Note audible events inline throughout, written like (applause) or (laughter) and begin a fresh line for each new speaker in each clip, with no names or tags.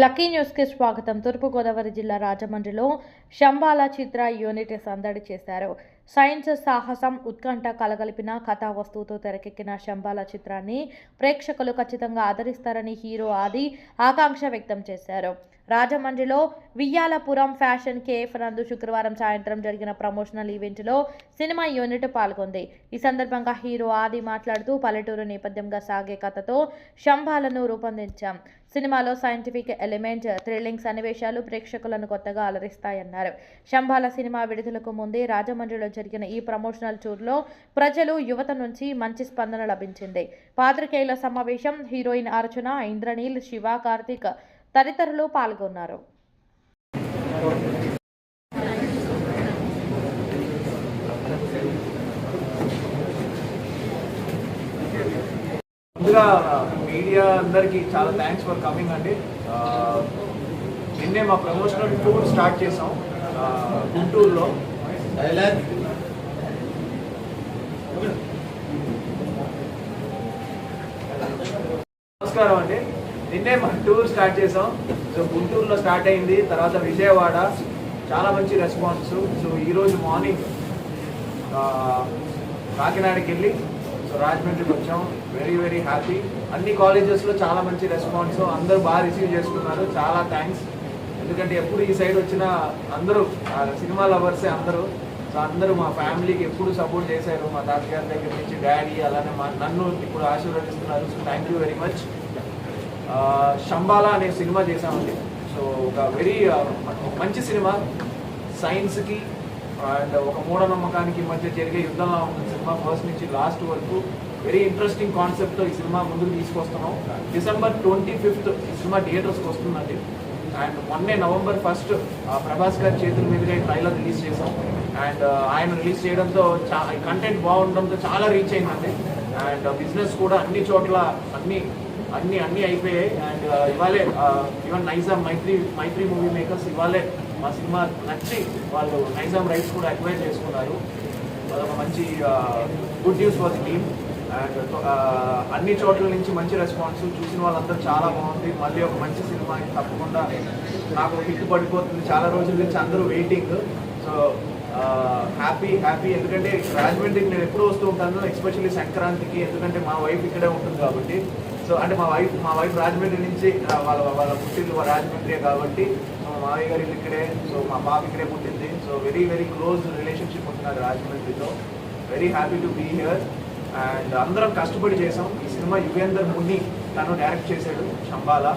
Lucky న్యూస్కి స్వాగతం. తూర్పుగోదావరి జిల్లా రాజమండ్రిలో శంబాల చిత్ర యూనిట్ సందడి చేశారు. సైన్స్ సాహసం ఉత్కంఠ కలగలిపిన కథా వస్తువుతో తెరకెక్కిన శంబాల చిత్రాన్ని ప్రేక్షకులు ఖచ్చితంగా ఆదరిస్తారని హీరో ఆది ఆకాంక్ష వ్యక్తం చేశారు. రాజమండ్రిలో వియ్యాలపురం ఫ్యాషన్ కేఫ్ నందు శుక్రవారం సాయంత్రం జరిగిన ప్రమోషనల్ ఈవెంట్లో సినిమా యూనిట్ పాల్గొంది. ఈ సందర్భంగా హీరో ఆది మాట్లాడుతూ పల్లెటూరు నేపథ్యంగా సాగే కథతో శంభాలను రూపొందించాం. సినిమాలో సైంటిఫిక్ ఎలిమెంట్ థ్రిల్లింగ్ సన్నివేశాలు ప్రేక్షకులను కొత్తగా అలరిస్తాయన్నారు. శంభాల సినిమా విడుదలకు ముందే రాజమండ్రిలో జరిగిన ఈ ప్రమోషనల్ టూర్లో ప్రజలు యువత నుంచి మంచి స్పందన లభించింది. పాత్రికేయుల సమావేశం హీరోయిన్ అర్చన ఇంద్రనీల్ శివ కార్తిక్ తదితరులు పాల్గొన్నారు.
ముందుగా మీడియా అందరికీ చాలా థ్యాంక్స్ ఫర్ కమింగ్ అండి. నిన్నే మా ప్రమోషనల్ టూర్ స్టార్ట్ చేసాం ఆ, గుంటూరులో. నమస్కారం అండి. నిన్నే మా టూర్ స్టార్ట్ చేసాం సో గుంటూరులో స్టార్ట్ అయింది. తర్వాత విజయవాడ. చాలా మంచి రెస్పాన్స్. సో ఈరోజు మార్నింగ్ కాకినాడకి వెళ్ళి సో రాజమండ్రికి వచ్చాం. వెరీ వెరీ హ్యాపీ అన్ని కాలేజెస్లో చాలా మంచి రెస్పాన్స్. అందరూ బాగా రిసీవ్ చేసుకున్నారు. చాలా థ్యాంక్స్ ఎందుకంటే ఎప్పుడు ఈ సైడ్ వచ్చినా అందరూ ఆ, సినిమా లవర్సే అందరూ. సో అందరూ మా ఫ్యామిలీకి ఎప్పుడు సపోర్ట్ చేశారు. మా తాతగారి దగ్గర నుంచి డాడీ అలానే మా నన్ను ఇప్పుడు ఆశీర్వదిస్తున్నారు. So thank you very much Shambhala అనే సినిమా చేశామండి. సో ఒక వెరీ మంచి సినిమా. సైన్స్కి అండ్ ఒక మూఢనమ్మకానికి మధ్య జరిగే యుద్ధంలో ఉన్న సినిమా ఫస్ట్ నుంచి లాస్ట్ వరకు. వెరీ ఇంట్రెస్టింగ్ కాన్సెప్ట్తో ఈ సినిమా ముందుకు తీసుకొస్తున్నాం. డిసెంబర్ ట్వంటీ ఫిఫ్త్ ఈ సినిమా థియేటర్స్కి వస్తుందండి. అండ్ మొన్నే నవంబర్ ఫస్ట్ ప్రభాస్ గారి చేతుల మీదుగా ఈ ట్రైలర్ రిలీజ్ చేశాం. అండ్ ఆయన రిలీజ్ చేయడంతో చా కంటెంట్ బాగుండడంతో చాలా రీచ్ అయిందండి. అండ్ బిజినెస్ కూడా అన్ని చోట్ల అన్ని అన్ని అన్ని అయిపోయాయి. అండ్ uh, ఇవాళే even Nizam Mythri Mythri movie makers ఇవాళే మా సినిమా నచ్చి వాళ్ళు నైజామ్ రైట్స్ కూడా అక్వైర్ చేసుకున్నారు. అదొక మంచి good news for the team and అన్ని చోట్ల నుంచి మంచి రెస్పాన్స్ చూసిన వాళ్ళందరూ చాలా బాగుంది. మళ్ళీ ఒక మంచి సినిమా తప్పకుండా నాకు హిట్ పడిపోతుంది. చాలా రోజుల నుంచి అందరూ వెయిటింగ్ సో హ్యాపీ హ్యాపీ ఎందుకంటే రాజమండ్రికి నేను ఎప్పుడు వస్తూ ఉంటాను. ఎస్పెషల్లీ సంక్రాంతికి. ఎందుకంటే మా వైఫ్ ఇక్కడే ఉంటుంది కాబట్టి. సో అంటే మా వైఫ్ మా వైఫ్ రాజమండ్రి నుంచి వాళ్ళ వాళ్ళ పుట్టింది రాజమండ్రి కాబట్టి మా మావయ్య గారు ఇక్కడే సో మా పాప ఇక్కడే పుట్టింది. So very very close relationship ఉంటున్నారు రాజమండ్రితో very happy to be here and అందరం కష్టపడి చేసాం ఈ సినిమా యుగేందర్ ముని తను డైరెక్ట్ చేశాడు శంబాలా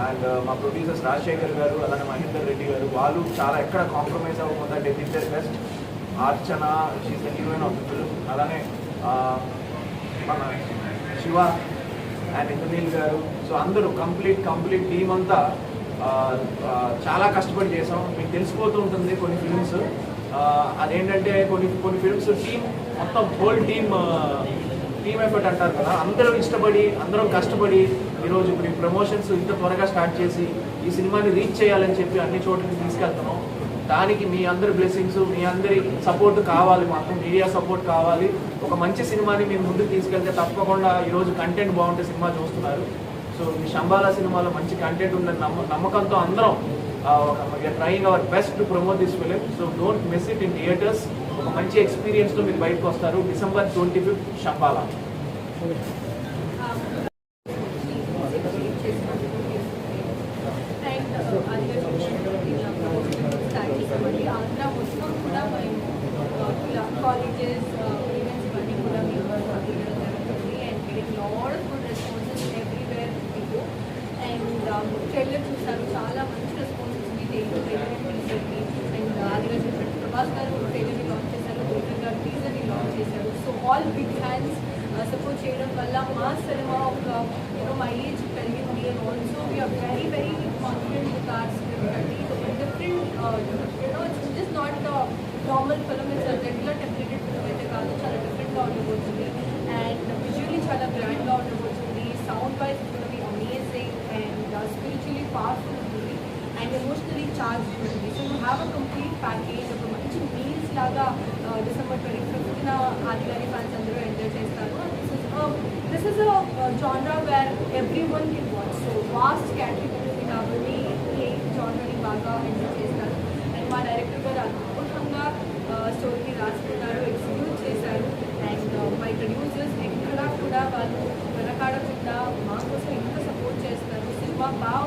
అండ్ uh, మా ప్రొడ్యూసర్స్ రాజశేఖర్ గారు అలానే మహేందర్ రెడ్డి గారు వాళ్ళు చాలా ఎక్కడ కాంప్రమైజ్ అవ్వకుండా death best Archana she's the heroine of the film అలానే uh, మన శివ అండ్ ఇంద్రనీల్ గారు. సో అందరూ కంప్లీట్ కంప్లీట్ టీమ్ అంతా చాలా కష్టపడి చేసాం మీకు తెలిసిపోతూ ఉంటుంది కొన్ని ఫిల్మ్స్ అదేంటంటే కొన్ని కొన్ని ఫిల్మ్స్ టీమ్ మొత్తం హోల్ టీమ్ టీమ్ ఎఫర్ట్ అంటారు కదా. అందరూ ఇష్టపడి అందరం కష్టపడి ఈరోజు ఇప్పుడు ఈ ప్రమోషన్స్ ఇంత త్వరగా స్టార్ట్ చేసి ఈ సినిమాని రీచ్ చేయాలని చెప్పి అన్ని చోట్లకి తీసుకెళ్తున్నాం. దానికి మీ అందరి బ్లెస్సింగ్స్ మీ అందరి సపోర్ట్ కావాలి. మాకు మీడియా సపోర్ట్ కావాలి. ఒక మంచి సినిమాని మేము ముందుకు తీసుకెళ్తే తప్పకుండా ఈరోజు కంటెంట్ బాగుంటే సినిమా చూస్తున్నారు. సో మీ శంబాలా సినిమాలో మంచి కంటెంట్ ఉందని నమ్మ నమ్మకంతో అందరం trying our best to promote this film so don't miss it in theatres ఒక మంచి ఎక్స్పీరియన్స్తో మీరు బయటకు వస్తారు.
December twenty fifth Shambhala support చేయడం వల్ల మా సినిమా ఒక యూనో మైలేజ్ పెరిగింది and also we are very very confident with our script ఒక different you know it's just not normal film it's regular templated film అయితే కాదు చాలా డిఫరెంట్గా ఉండబోతుంది అండ్ విజువల్లీ చాలా గ్రాండ్గా ఉండబోతుంది sound wise be amazing and spiritually powerful ఉంటుంది అండ్ ఎమోషనలీ చార్జ్ ఉంటుంది so you have a complete package ఒక మంచి మీల్స్ లాగా డిసెంబర్ ట్వంటీ ఫిఫ్త్న ఆదిగారి ఫ్యాన్స్ అందరూ ఎంజాయ్ చేస్తారు So this is a genre where everyone can watch. So vast category కాబట్టి ఏ జానర్ని బాగా enjoy చేస్తారు అండ్ మా డైరెక్టర్ గారు అద్భుతంగా స్టోరీని రాసుకున్నారు ఎగ్జిక్యూట్ చేశారు అండ్ మై ప్రొడ్యూసర్స్ ఎక్కడా కూడా వాళ్ళు వెనకాడకుండా మా కోసం ఎంత సపోర్ట్ చేస్తారు సినిమా బాగా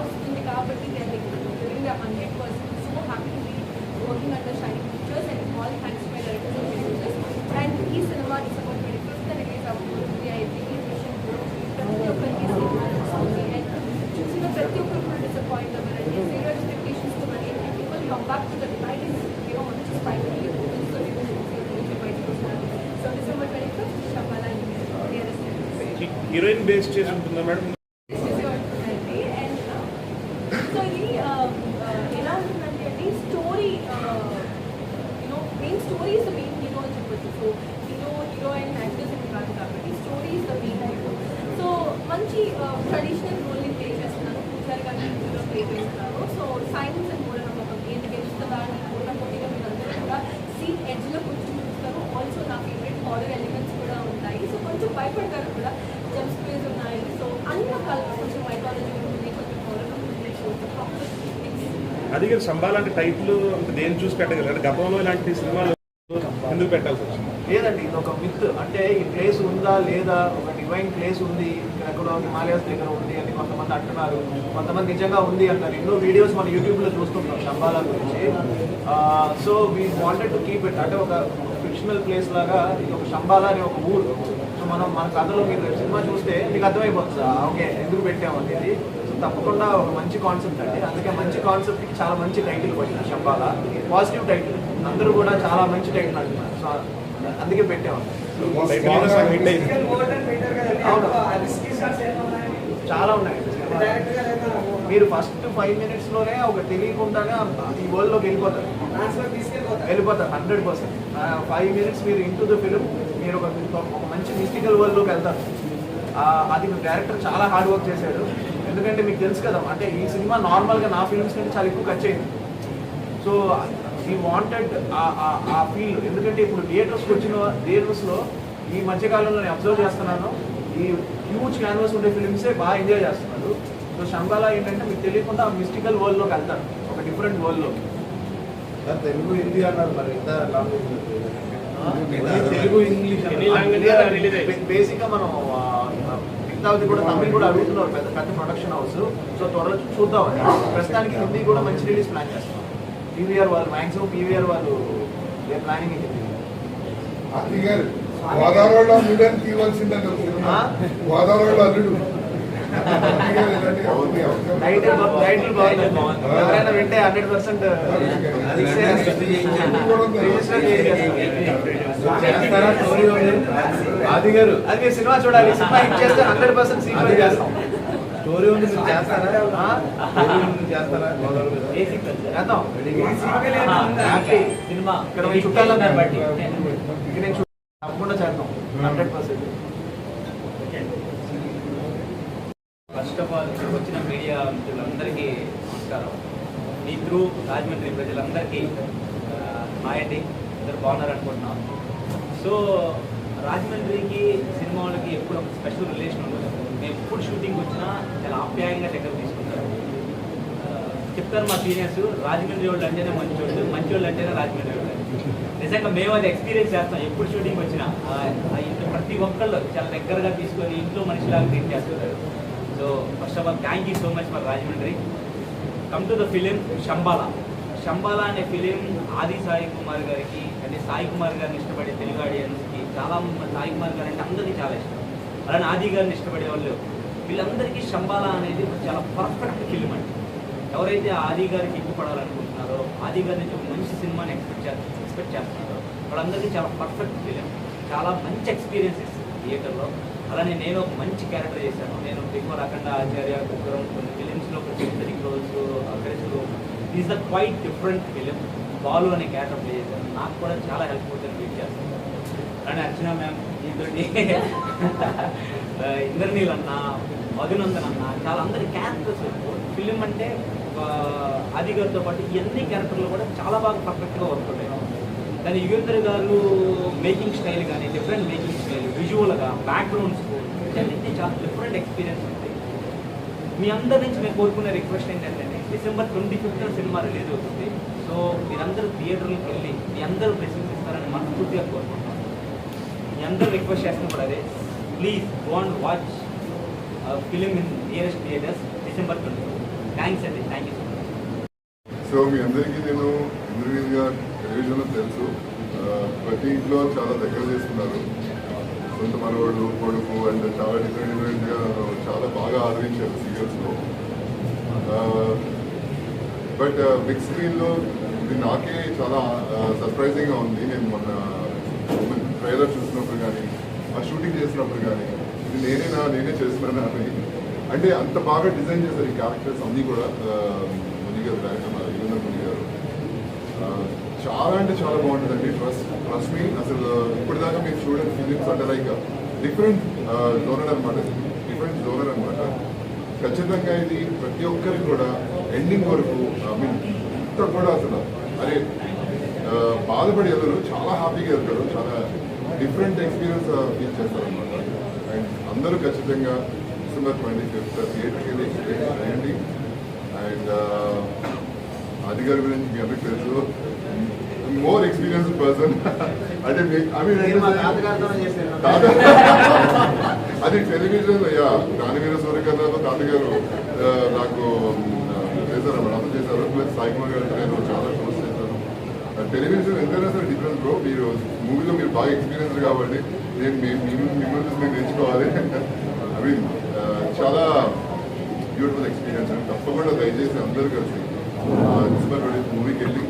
డివైడ్ ఇస్ యూనో మంచి స్పైక్ సో బయటకు వస్తున్నారు so December twenty fifth Shambhala
heroine base చేసి ఉంటుందా మేడం?
ఉంటుందండి అండ్ సో ఇది uh, uh, ఎలా ఉంటుందంటే అండి story is the main hero అని చెప్పొచ్చు సో హీరో హీరోయిన్ యాక్టర్స్ అని కాదు కాబట్టి story is the main hero so మంచి ట్రెడిషనల్ రోల్ని ప్లే చేస్తున్నాను పూజారి గారి ప్లే చేస్తున్నారు సో సైన్స్ అండ్ మూఢనమ్మకం ఏది గెలుస్తుందా అని పోటీగా మీరు అందరూ కూడా సీట్ ఎడ్జ్లో కొంచెం చూస్తారు ఆల్సో నా ఫేవరెట్ హారర్ ఎలిమెంట్స్ కూడా ఉంటాయి సో కొంచెం భయపడతారు కూడా జంప్ స్పేస్ ఉన్నాయి సో అన్ని రకాలుగా కొంచెం మైథాలజీ ఉంటుంది కొంచెం హారర్ ఉంటుంది సో ప్రాపర్
అది కానీ సంబా లాంటి టైటిల్ దేని చూసి పెట్టగలరు అంటే గతంలో ఇలాంటి సినిమాలు ఎందుకు పెట్టాల్సి వచ్చింది?
లేదండి ఇది ఒక మిత్ అంటే ఈ ప్లేస్ ఉందా లేదా? ఒక డివైన్ ప్లేస్ ఉంది. ఇక్కడ ఎక్కడో హిమాలయాస్ దగ్గర ఉంది అని కొంతమంది అంటున్నారు. కొంతమంది నిజంగా ఉంది అంటారు. ఎన్నో వీడియోస్ మన యూట్యూబ్లో చూస్తుంటాం శంబాల గురించి. So we wanted to keep it అంటే ఒక ఫిక్షనల్ ప్లేస్ లాగా ఇది ఒక శంబాల అనే ఒక ఊరు. మనం మన కథలో మీరు సినిమా చూస్తే మీకు అర్థమైపోతుంది? ఓకే ఎందుకు పెట్టాము అనేది? సో తప్పకుండా ఒక మంచి కాన్సెప్ట్ అండి. అందుకే మంచి కాన్సెప్ట్కి చాలా మంచి టైటిల్ పట్టింది శంబాలా పాజిటివ్ టైటిల్ అందరూ కూడా చాలా మంచి టైటిల్ అంటున్నారు. సో అందుకే పెట్టాము చాలా ఉన్నాయి. మీరు ఫస్ట్ ఫైవ్ మినిట్స్లోనే ఒక తెలియకుండానే ఈ వరల్డ్లోకి వెళ్ళిపోతారు. వెళ్ళిపోతారు హండ్రెడ్ పర్సెంట్ ఫైవ్ మినిట్స్ మీరు ఇంటూ ద ఫిలిం మీరు ఒక ఒక మంచి మిస్టికల్ వరల్డ్లోకి వెళ్తారు. అది మీ డైరెక్టర్ చాలా హార్డ్ వర్క్ చేశాడు. ఎందుకంటే మీకు తెలుసు కదా అంటే ఈ సినిమా నార్మల్గా నా ఫిలిమ్స్ కంటే చాలా ఎక్కువ ఖర్చు అయింది. సో ఈ వాంటెడ్ ఆ ఫీల్ ఎందుకంటే ఇప్పుడు థియేటర్స్కి వచ్చిన థియేటర్స్లో ఈ మధ్యకాలంలో నేను అబ్జర్వ్ చేస్తున్నాను ఈ హ్యూజ్ క్యాన్వాస్ ఉండే ఫిలిమ్సే బాగా ఎంజాయ్ చేస్తున్నారు. సో శంబాలా ఏంటంటే మీకు తెలియకుండా ఆ మిస్టికల్ వరల్డ్లోకి వెళ్తారు. ఒక డిఫరెంట్ వరల్డ్లో
తెలుగు హిందీ అన్నారు మరి ఎంత లాంగ్వేజ్
తెలుగు ఇంగ్లీష్
అయ్యాయి.
బేసిక్గా మనం మిగతాది కూడా తమిళ్ కూడా అడుగుతున్నారు పెద్ద పెద్ద ప్రొడక్షన్ హౌస్ సో త్వరలో చూద్దామని ప్రస్తుతానికి హిందీ కూడా మంచి రిలీజ్ ప్లాన్ చేస్తున్నాం పీవీఆర్ వాళ్ళు మ్యాక్సిమం పీవీఆర్ వాళ్ళు ఏ ప్లానింగ్ హిందీ?
గోదావరిలో సినిమా.
ఆ?
గోదావరిలో అల్లుడు.
ఎవరైనా వింటే హండ్రెడ్ పర్సెంట్
అది గారు.
అది మీరు సినిమా చూడాలి. సినిమా హిట్ చేస్తే హండ్రెడ్ పర్సెంట్ సీక్వెల్ చేస్తాం.
స్టోరీ ఉంది మీరు చేస్తారా? చేస్తారా?
సినిమా
ఇక్కడ మీ చుట్టాలందరూ
బట్టి.
ఇక నేను చూ- తప్పకుండా చేద్దాం hundred percent
first of all ఇక్కడికి వచ్చిన మీడియా మిత్రులందరికీ నమస్కారం. మీ త్రూ రాజమండ్రి ప్రజలందరికీ ఆ, హాయ్ అందరు బాగున్నారు అనుకుంటున్నాం సో రాజమండ్రికి సినిమాలకి ఎప్పుడు ఒక స్పెషల్ రిలేషన్ ఉండదు. మేము ఎప్పుడు షూటింగ్ వచ్చినా చాలా ఆప్యాయంగా దగ్గర తీసుకుంటారు. చెప్తారు మా సీనియర్స్ రాజమండ్రి వాళ్ళు అంటేనే మంచి వాళ్ళు మంచి వాళ్ళు అంటేనే రాజమండ్రి వాళ్ళు. నిజంగా మేము అది ఎక్స్పీరియన్స్ చేస్తాం. ఎప్పుడు షూటింగ్ వచ్చినా ఇంట్లో ప్రతి ఒక్కళ్ళు చాలా దగ్గరగా తీసుకొని ఇంట్లో మనిషిలాగా ట్రీట్ చేస్తున్నారు so first of all thank you so much for Rajahmundry come to the film Shambhala Shambhala అనే ఫిలిం ఆది సాయి కుమార్ గారికి అంటే సాయి కుమార్ గారిని ఇష్టపడే తెలుగు ఆడియన్స్కి చాలా సాయి కుమార్ గారు అంటే అందరికీ చాలా ఇష్టం. అలానే ఆది గారిని ఇష్టపడే వాళ్ళు వీళ్ళందరికీ శంబాలా అనేది చాలా పర్ఫెక్ట్ ఫిలిం అండి. ఎవరైతే ఆది గారికి ఇష్టపడాలనుకుంటున్నారో ఆది గారి నుంచి ఒక మంచి సినిమాని ఎక్స్పెక్ట్ చే ఎక్స్పెక్ట్ చేస్తున్నారో వాళ్ళందరికీ చాలా పర్ఫెక్ట్ ఫిలిం చాలా మంచి ఎక్స్పీరియన్స్ ఇస్తుంది థియేటర్లో అలానే నేను ఒక మంచి క్యారెక్టర్ చేశాను. నేను బిఫోర్ అఖండ ఆచార్య కుక్కరం కొన్ని ఫిలిమ్స్లో ఒక roles close aggressive is the quite different film Balu అనే క్యారెక్టర్ ప్లే చేశాను. నాకు కూడా చాలా హెల్ప్ అవుతుంది ఫీల్ చేస్తాను అలానే అర్చన మ్యామ్ దీంతోటి ఇంద్రనీల్ అన్న మధునందన్ అన్న చాలా అందరి క్యారెక్టర్స్ ఫిలిం అంటే ఆది గారితో పాటు ఇవన్నీ క్యారెక్టర్లు కూడా చాలా బాగా పర్ఫెక్ట్గా వర్క్ అవుతాయి కానీ యుగేంద్ర గారు మేకింగ్ స్టైల్ కానీ డిఫరెంట్ మేకింగ్ స్టైల్ విజువల్గా బ్యాక్గ్రౌండ్ స్కోర్ చాలా డిఫరెంట్ ఎక్స్పీరియన్స్ ఉంటాయి. మీ అందరి నుంచి మేము కోరుకునే రిక్వెస్ట్ ఏంటంటే December twenty fifth cinema release అవుతుంది. సో మీరందరూ థియేటర్లకు వెళ్ళి మీ అందరూ బ్లెస్సింగ్స్ ఇస్తారని మనస్ఫూర్తిగా కోరుకుంటాం మీ అందరూ రిక్వెస్ట్ చేస్తున్న కూడా అదే please go and watch film in nearest theatres December twenty thanks అండి. Thank you so much
so మీ అందరికీ నేను ఇంద్రవీల్గా టెలివిజన్లో తెలుసు. ప్రతి ఇంట్లో చాలా దగ్గర చేస్తున్నారు సొంత మనవడు కొడుకు అండ్ చాలా డిఫరెంట్ డిఫరెంట్గా చాలా బాగా ఆదరించారు సీరియల్స్లో బట్ బిగ్ స్క్రీన్లో ఇది నాకే చాలా సర్ప్రైజింగ్గా ఉంది. నేను మొన్న ట్రైలర్ చూసినప్పుడు కానీ ఆ షూటింగ్ చేసినప్పుడు కానీ ఇది నేనేనా నేనే చేస్తున్నానా అని అంటే అంత బాగా డిజైన్ చేశారు ఈ క్యారెక్టర్స్ అన్నీ కూడా మునిగారు డైరెక్టర్ మన చాలా అంటే చాలా బాగుంటుందండి. ట్రస్ట్ ట్రస్ట్ మీ అసలు ఇప్పటిదాకా మీరు చూడండి ఫీలింగ్స్ అంటే లైక్ డిఫరెంట్ జోనర్ అనమాట డిఫరెంట్ జోనర్ అనమాట ఖచ్చితంగా ఇది ప్రతి ఒక్కరికి కూడా ఎండింగ్ వరకు ఐ మీన్ ఇంత కూడా అసలు అరే uh, బాధపడి వెళ్తారు చాలా హ్యాపీగా వెళ్తారు చాలా డిఫరెంట్ ఎక్స్పీరియన్స్ ఫీల్ చేస్తారు అనమాట అండ్ అందరూ ఖచ్చితంగా డిసెంబర్ ట్వంటీ ఫిఫ్త్ థియేటర్కి వెళ్ళి చేయండి అండ్ అది గారి గురించి మీ అందరికి తెలుసు. మోర్ ఎక్స్పీరియన్స్ పర్సన్ అంటే అది టెలివిజన్ యా దానివీర సూర్యకర్ణతో తాతగారు నాకు చేశారు అన్నమాట అంత చేశారు. ప్లస్ సాయికుమార్ గారు నేను చాలా క్లోజ్ చేశాను టెలివిజన్ ఎంతైనా సరే డిఫరెన్స్ బ్రో మీరు మూవీలో మీరు బాగా ఎక్స్పీరియన్స్ కాబట్టి నేను మిమ్మల్ని చూసి నేను నేర్చుకోవాలి (laughs) ఐ మీన్ చాలా బ్యూటిఫుల్ ఎక్స్పీరియన్స్ అండి తప్పకుండా దయచేసి అందరూ కలిసి డిసెంబర్ మూవీకి వెళ్ళి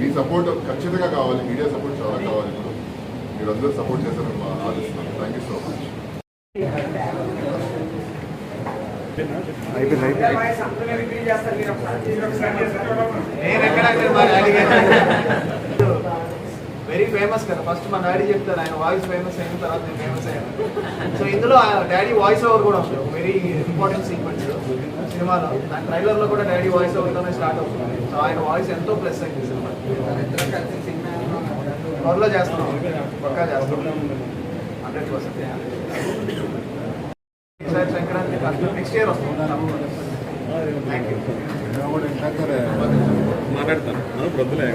మీ సపోర్ట్ ఖచ్చితంగా కావాలి. మీడియా సపోర్ట్ చాలా కావాలి ఇప్పుడు. మీరందరూ సపోర్ట్ చేశారని
ఆలోచిస్తున్నాను thank you so much very famous కదా. ఫస్ట్ మా డాడీ చెప్తారు ఆయన వాయిస్ ఫేమస్ అయిన తర్వాత నేను ఫేమస్ అయ్యాను. సో ఇందులో డాడీ వాయిస్ ఓవర్ కూడా ఉంటుంది వెరీ ఇంపార్టెంట్ సీక్వెన్స్ సినిమాలో నా ట్రైలర్లో కూడా డాడీ వాయిస్ ఓవర్ తోనే స్టార్ట్ అవుతుంది. సో ఆయన వాయిస్ ఎంతో ప్లస్ అయింది సినిమా త్వరలో చేస్తున్నాం. పక్కా చేస్తున్నాం. హండ్రెడ్ పర్సెంట్ ఈసారి సంక్రాంతి నెక్స్ట్ ఇయర్ వస్తాం
మాట్లాడతాను. ప్రొద్దులే.